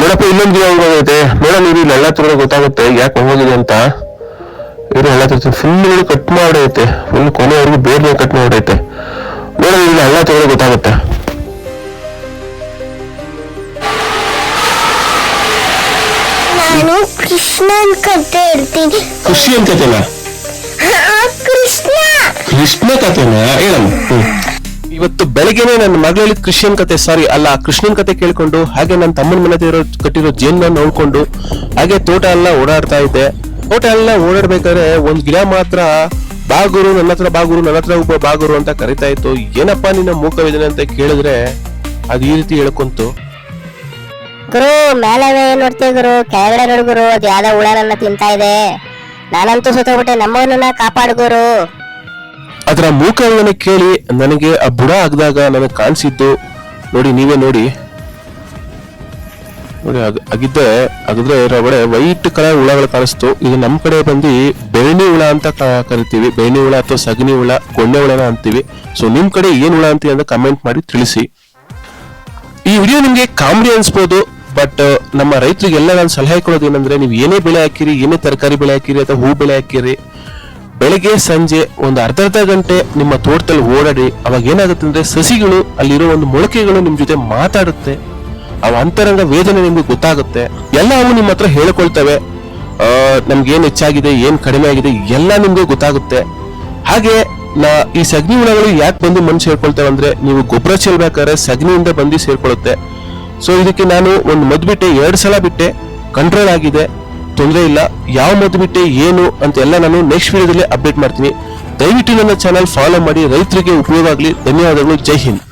ನೋಡಪ್ಪ ಇನ್ನೊಂದು ದಿನ ಹೋಗೈತೆ ಮೇಡಮ್ ಇವ್ರು ಇಲ್ಲಿ ಎಲ್ಲ ತಿರ್ಗ ಗೊತ್ತಾಗುತ್ತೆ. ಯಾಕೆ ಹೋಗಿದೆ ಅಂತ? ಇವ್ರು ಎಲ್ಲ ತಿರ್ತೀನಿ ಫುಲ್ ಕಟ್ ಮಾಡೈತೆ. ಫುಲ್ ಕೊನೆವರೆಗೂ ಬೇರೆ ಕಟ್ ಮಾಡೈತೆ. ಮೇಡಮ್ ಇಲ್ಲಿ ಎಲ್ಲ ತಿರ್ಗ ಗೊತ್ತಾಗುತ್ತೆ. ನಾನು ಕೃಷ್ಣನ್ ಕತೆ ಇರ್ತೀನಿ ಖುಷಿ ಅಂತ ಕೃಷ್ಣ. ಕೃಷ್ಣ ಕತೆನ? ಹೇಳಮ್ಮ. ಇವತ್ತು ಬೆಳಗ್ಗೆನೆ ನನ್ನ ಮಗಳಲ್ಲಿ ಕೃಷ್ಣನ್ ಕತೆ ಸಾರಿ ಅಲ್ಲ ಕೃಷ್ಣನ್ ಕತೆ ಕೇಳ್ಕೊಂಡು, ಹಾಗೆ ನನ್ನ ತಮ್ಮನ ಮನೆ ಕಟ್ಟಿರೋ ಜೇನ್ನ ನೋಡ್ಕೊಂಡು, ಹಾಗೆ ತೋಟ ಎಲ್ಲ ಓಡಾಡ್ತಾ ಇದ್ದೆ. ತೋಟ ಎಲ್ಲ ಓಡಾಡ್ಬೇಕಾದ್ರೆ ಒಂದ್ ಗಿಡ ಮಾತ್ರ, ಬಾಗುರು, ನನ್ನ ಹತ್ರ ಬಾಗುರು, ನನ್ನ ಹತ್ರ ಒಬ್ಬ ಬಾಗುರು ಅಂತ ಕರಿತಾ ಇತ್ತು. ಏನಪ್ಪಾ ನಿನ್ನ ಮೂಕವಿದನೆ ಅಂತ ಕೇಳಿದ್ರೆ ಅದು ಈ ರೀತಿ ಹೇಳ್ಕೊಂತು. ಗುರು, ಮೇಲೆ ನೋಡ್ತೀವಿ ಗುರು, ಕೆಳಗಡೆ ನೋಡು ಗುರು, ಅದು ಯಾವ್ದೋ ತಿಂತಾ ಇದೆ. ನಾನಂತೂ ಸುತ್ತೋಗ್ಬಿಟ್ಟೆ ನಮ್ಮವನ್ನ ಕಾಪಾಡು ಗುರು. ಅದರ ಮೂಕವನ್ನು ಕೇಳಿ ನನಗೆ ಆ ಬುಡ ಆಗದಾಗ ನನಗೆ ಕಾಣಿಸಿದ್ದು. ನೋಡಿ, ನೀವೇ ನೋಡಿ. ನೋಡಿ, ಅಗ್- ಅಗಿದ್ದೆ ಅಗದ್ರೆ ಒಳಗಡೆ ವೈಟ್ ಕಲರ್ ಹುಳಗಳು ಕಾಣಿಸ್ತು. ಇದು ನಮ್ಮ ಕಡೆ ಬಂದು ಬೆರಣಿ ಹುಳ ಅಂತ ಕರಿತೀವಿ. ಬೆರಣಿ ಹುಳ ಅಥವಾ ಸಗಣಿ ಹುಳ ಗೊಂಡೆ ಹುಳನ ಅಂತೀವಿ. ಸೊ ನಿಮ್ ಕಡೆ ಏನ್ ಹುಳ ಅಂತೀವಿ ಅಂತ ಕಮೆಂಟ್ ಮಾಡಿ ತಿಳಿಸಿ. ಈ ವಿಡಿಯೋ ನಿಮ್ಗೆ ಕಾಮಿಡಿ ಅನ್ಸ್ಬೋದು ಬಟ್ ನಮ್ಮ ರೈತರಿಗೆಲ್ಲ ನಾನು ಸಲಹೆ ಕೊಡೋದು ಏನಂದ್ರೆ, ನೀವು ಏನೇ ಬೆಳೆ ಹಾಕಿರಿ, ಏನೇ ತರಕಾರಿ ಬೆಳೆ ಹಾಕಿರಿ ಅಥವಾ ಹೂ ಬೆಳೆ ಹಾಕಿರಿ ಬೆಳಗ್ಗೆ, ಸಂಜೆ ಒಂದು ಅರ್ಧ ಗಂಟೆ ನಿಮ್ಮ ತೋಟದಲ್ಲಿ ಓಡಾಡಿ ಅವಾಗ ಏನಾಗುತ್ತೆ ಅಂದ್ರೆ ಸಸಿಗಳು ಅಲ್ಲಿರೋ ಒಂದು ಮೊಳಕೆಗಳು ನಿಮ್ ಜೊತೆ ಮಾತಾಡುತ್ತೆ. ಅವ ಅಂತರಂಗ ವೇದನೆ ನಿಮ್ಗೆ ಗೊತ್ತಾಗುತ್ತೆ. ಎಲ್ಲ ಅವು ನಿಮ್ಮ ಹತ್ರ ಹೇಳ್ಕೊಳ್ತವೆ. ನಮ್ಗೆ ಏನ್ ಹೆಚ್ಚಾಗಿದೆ, ಏನ್ ಕಡಿಮೆ ಆಗಿದೆ, ಎಲ್ಲ ನಿಮ್ಗೆ ಗೊತ್ತಾಗುತ್ತೆ. ಹಾಗೆ ನಾ ಈ ಸಗಣಿ ಹುಳಗಳು ಯಾಕೆ ಬಂದು ಮಣ್ಣು ಸೇರ್ಕೊಳ್ತವೆ ಅಂದ್ರೆ ನೀವು ಗೊಬ್ಬರ ಚೆಲ್ಬೇಕಾದ್ರೆ ಸಗಣಿಯಿಂದ ಬಂದು ಸೇರ್ಕೊಳ್ಳುತ್ತೆ ಸೊ ಇದಕ್ಕೆ ನಾನು ಒಂದು ಮದ್ದು ಬಿಟ್ಟೆ ಎರಡು ಸಲ ಬಿಟ್ಟೆ. ಕಂಟ್ರೋಲ್ ಆಗಿದೆ. ತೊಂದರೆ ಇಲ್ಲ. ಯಾವ ಮದ್ದು ಬಿಟ್ಟೆ, ಏನು ಅಂತ ಎಲ್ಲ ನಾನು ನೆಕ್ಸ್ಟ್ ವಿಡಿಯೋದಲ್ಲಿ ಅಪ್ಡೇಟ್ ಮಾಡ್ತೀನಿ. ದಯವಿಟ್ಟು ನನ್ನ ಚಾನಲ್ ಫಾಲೋ ಮಾಡಿ, ರೈತರಿಗೆ ಉಪಯೋಗ ಆಗಲಿ. ಧನ್ಯವಾದಗಳು. ಜೈ ಹಿಂದ್.